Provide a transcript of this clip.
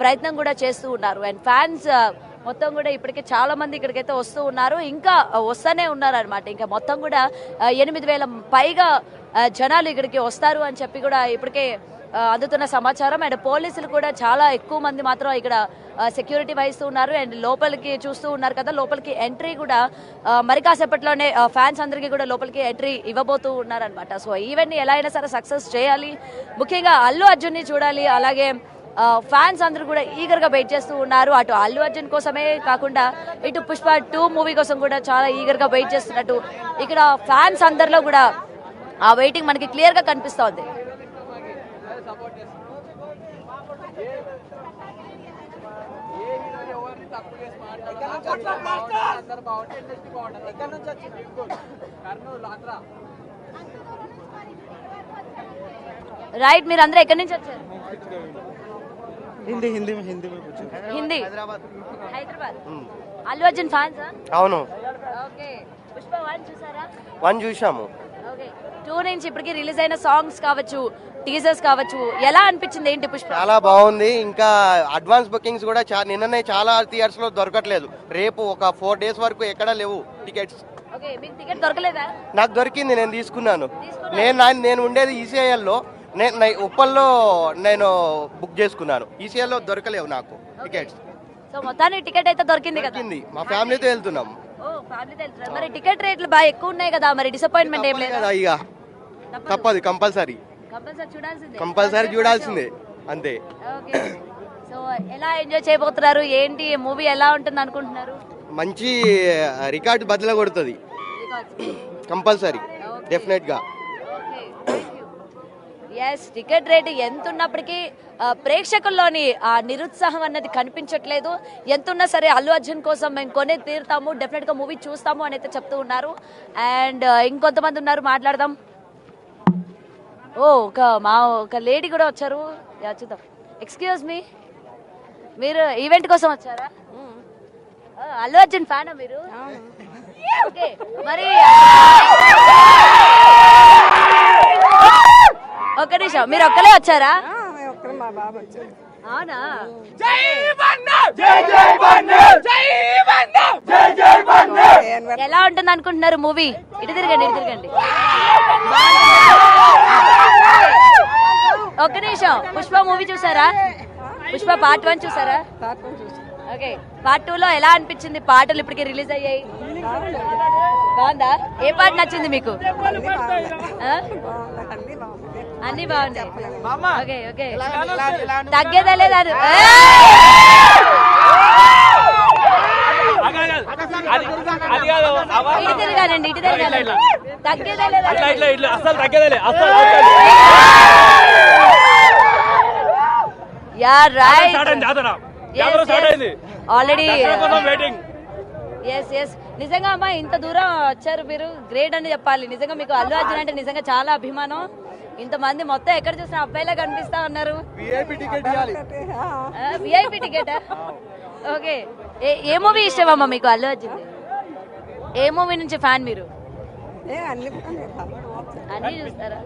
ప్రయత్నం కూడా చేస్తూ ఉన్నారు. అండ్ ఫ్యాన్స్ మొత్తం కూడా ఇప్పటికే చాలా మంది ఇక్కడికైతే వస్తూ ఉన్నారు. ఇంకా వస్తూనే ఉన్నారు అనమాట ఇంకా మొత్తం కూడా ఎనిమిది వేల పైగా జనాలు ఇక్కడికి వస్తారు అని చెప్పి కూడా ఇప్పటికే అందుతున్న సమాచారం. అండ్ పోలీసులు కూడా చాలా ఎక్కువ మంది మాత్రం ఇక్కడ సెక్యూరిటీ వహిస్తూ ఉన్నారు. అండ్ లోపలికి చూస్తూ ఉన్నారు కదా లోపలికి ఎంట్రీ కూడా మరి కాసేపట్లోనే ఫ్యాన్స్ అందరికీ కూడా లోపలికి ఎంట్రీ ఇవ్వబోతూ ఉన్నారనమాట సో ఈవెంట్ని ఎలా అయినా సరే సక్సెస్ చేయాలి. ముఖ్యంగా అల్లు అర్జున్ని చూడాలి. అలాగే ఫ్యాన్స్ అందరూ కూడా ఈగర్గా వెయిట్ చేస్తూ ఉన్నారు. అటు అల్లు అర్జున్ కోసమే కాకుండా ఇటు పుష్ప టూ మూవీ కోసం కూడా చాలా ఈగర్గా వెయిట్ చేస్తున్నట్టు ఇక్కడ ఫ్యాన్స్ అందరిలో కూడా ఆ వెయిటింగ్ మనకి క్లియర్గా కనిపిస్తోంది. రైట్ మీరు అందరూ ఎక్కడి నుంచి వచ్చారు? హిందీ హిందీ హిందీ హిందీ. హైదరాబాద్. అల్లు అర్జున్ ఫ్యాన్స్ అవును. ఓకే. పుష్ప వన్ చూసారా? వన్ చూసాము. టూ నుంచి ఇప్పటికి రిలీజ్ అయిన సాంగ్స్ కావచ్చు టీజర్స్ కావచ్చు ఎలా అనిపించింది ఏంటి పుష్ప? చాలా బాగుంది. ఇంకా అడ్వాన్స్ బుకింగ్స్ కూడా చా నిన్ననే చాలా థియేటర్స్లో దొరకట్లేదు. రేపు ఒక ఫోర్ డేస్ వరకు ఎక్కడ లేవు టికెట్స్. నాకు దొరికింది నేను తీసుకున్నాను. నేను నేను ఉండేది ఈసీఐఎల్లో నేను ఉప్పల్లో నేను బుక్ చేసుకున్నాను. ఈసీఐలో దొరకలేవు నాకు టికెట్స్. సో మొత్తానికి టికెట్ అయితే దొరికింది కదా? దొరికింది. మా ఫ్యామిలీతో వెళ్తున్నాం. ఓ ఫ్యామిలీతో వెళ్తున్నారు? మరి టికెట్ రేట్లు బాగా ఎక్కువ ఉన్నాయి కదా మరి డిసప్పాయింట్మెంట్ ఏం లేదు? కదా ఇక. తప్పదు. కంపల్సరీ. కంపల్సరీ చూడాల్సిందే. కంపల్సరీ చూడాల్సిందే. అంతే. సో ఎలా ఎంజాయ్ చేయబోతున్నారు? ఏంటి? మూవీ ఎలా ఉంటుంది అనుకుంటున్నారు? మంచి రికార్డు బదులు కొడుతుంది. కంపల్సరీ. డెఫినెట్గా ఎస్ టికెట్ రేట్ ఎంత ఉన్నప్పటికీ ప్రేక్షకుల్లోని ఆ నిరుత్సాహం అన్నది కనిపించట్లేదు. ఎంత ఉన్నా సరే అల్లు అర్జున్ కోసం మేము కొనే తీరుతాము డెఫినెట్గా మూవీ చూస్తాము అని అయితే చెప్తూ ఉన్నారు. అండ్ ఇంకొంతమంది ఉన్నారు మాట్లాడదాం. ఓ ఒక మా ఒక లేడీ కూడా వచ్చారు. యా, చూద్దాం. ఎక్స్క్యూజ్ మీ మీరు ఈవెంట్ కోసం వచ్చారా? అల్లు అర్జున్ ఫ్యానా మీరు? ఓకే మరి నిమిషం మీరు ఒక్కలే వచ్చారా? ఒక్కరు మా బాబు వచ్చాడు. అవునా? ఎలా ఉంటుంది అనుకుంటున్నారు మూవీ? ఇటు తిరగండి ఇటు తిరగండి. ఒక్క నిమిషం. పుష్ప మూవీ చూసారా? పుష్ప పార్ట్ వన్ చూసారా? ఓకే. పార్ట్ టూ లో ఎలా అనిపించింది? పాటలు ఇప్పటికి రిలీజ్ అయ్యాయి. బాగుందా? ఏ పాట నచ్చింది మీకు? అన్ని బాగున్నాయి. Okay okay. తగ్గేదా లేదా ఇటు తిరగాలండి ఇటు తిరగాలండి తగ్గేదా లేదా తగ్గదేలే yeah right already yes yes నిజంగా అమ్మా ఇంత దూరం వచ్చారు మీరు. గ్రేట్ అని చెప్పాలి. నిజంగా మీకు అల్లు అర్జున్ అంటే నిజంగా చాలా అభిమానం. ఇంతమంది మొత్తం ఎక్కడ చూసినా అబ్బాయిలా కనిపిస్తా ఉన్నారు. విఐపి టికెట్ ఓకే ఏ మూవీ ఇష్టమమ్మా మీకు అల్లు అర్జున్? ఏ మూవీ నుంచి ఫ్యాన్ మీరు. అన్ని చూస్తారా?